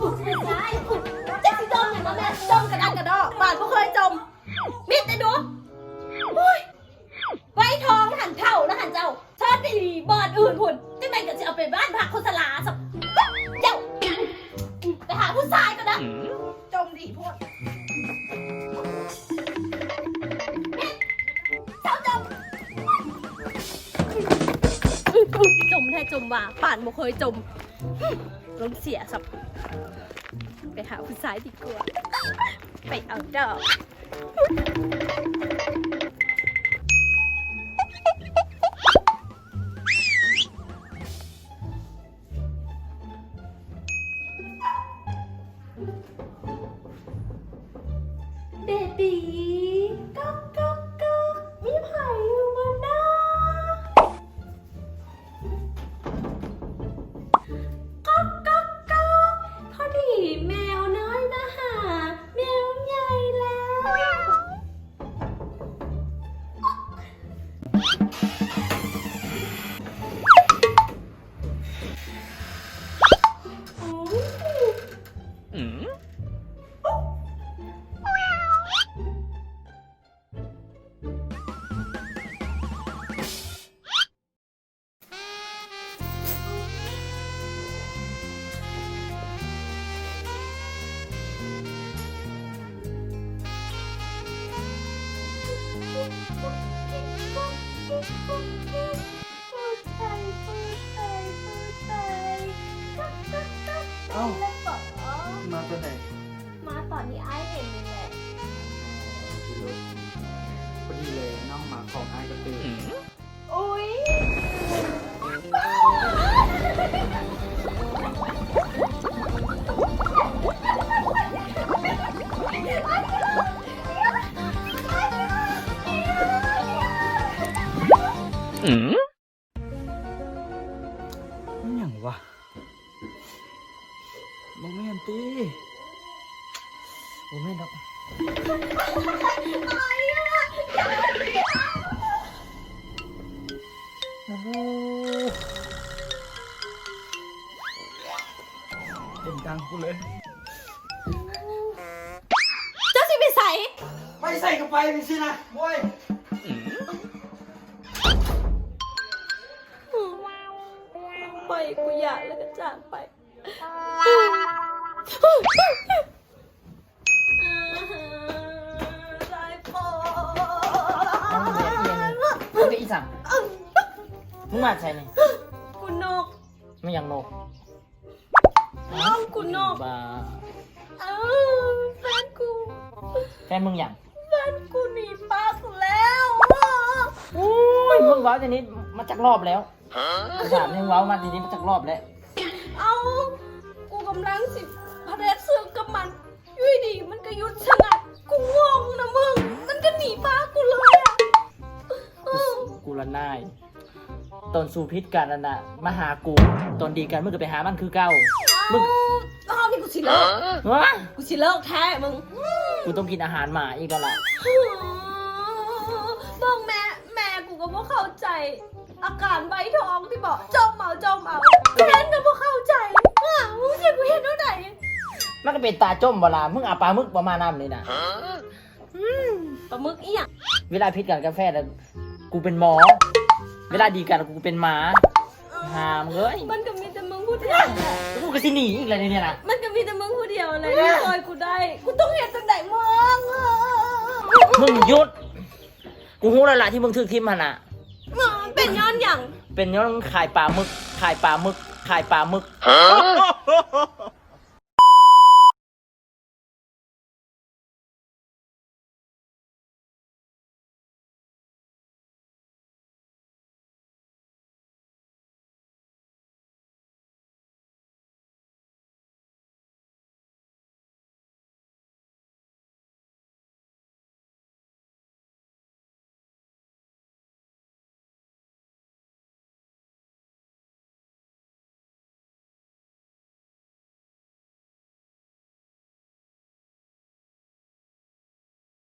อุ๊ยไม่ใช่อุ๊ยเจ๊สิจมอย่างนั้นแม่จมกระดักกระดอกบาดบ่เคยจม มิดแต่ดูโอ้ยไว้ทองหันเท่าแล้วหันเจ้าชาติดีบอดอื่นพุ่นจังไหนก็จะเอาไปบ้านพักโฆษลาสับเจ้าไปหาผู้ชายก็ได้จมดีพวกเจ้าจมจมแท้จมว่าป่านบ่เคยจม ลมเสียสับ ไปหาผู้ชายดีกว่า ไปเอาดอกเบบีก๊อกก๊อกก๊ you เอ้า มาตัวไหนมาตอนนี้ไอ้เห็นเลยแหละพอดีเลยน้องหมาของไอ้กระตืออุ้ นี่อย่างวะโมเมนตีโมเมนต์ครับโอ้โหเต็มดังกูเลย เจ้าสิไปใส่ ไม่ใส่กับไปเลยสินะโว้ย ปล่อยกูอยากแล้วก็จากไปได้พอมึงเป็นอีสังมึงมาใช่นี่กูนกไม่ยังโนกน้องกูนกบ้าเอ้าแฟนกูแฟนมึงยังแฟนกูหนีป้ากูแล้วโอ้ยมึงเว้าทีนี้มาจากรอบแล้วกู ถามมึงเว้ามาทีนี้มาจากรอบแล้วเอากูกำลังสิพระเดชซื้อกับมันอยุยดีมันก็หยุดชะงักกูงงนะมึง มันก็หนีป้ากูเลยอะเออกูละนายตอนสู่พิษกันนั่นน่ะมาหากูตอนดีกันมึงก็ไปหามันคือเก่า มึงรอบนี้กูสิเลิกวะกูสิเลิกแท้มึง กูต้องกินอาหารหมาอีกแล้วล่ะบอกแม่แม่กูก็ บ่เข้าใจ อาการใบทองที่บอกจมเอาจมเอาแม่ก็บ่เข้าใจอ้าวมึงเห็นกูเห็นเท่าไหร่มันก็เป็นตาจมเวลามึงอาปลามึกประมาณนั้นนี่นะปลาหมึกอีหยังเวลาพิษกันกาแฟน่ะกูเป็นหมอ เวลาดีกันกูเป็นหมาหามเอ้ยมันก็มีแต่มึงพูดเดียวแหละกูก็สิหนีอีกเลยเนี่ยนะมันก็มีแต่มึงผู้เดียวเลยที่คอยกูได้ กูต้องเห็นจังไหนมึงมึงหยุด กูรู้แล้วล่ะที่มึงถึกทิมหันอะมันเป็นย้อนอย่าง เป็นย้อนขายปลาหมึก ขายปลาหมึก ขายปลาหมึก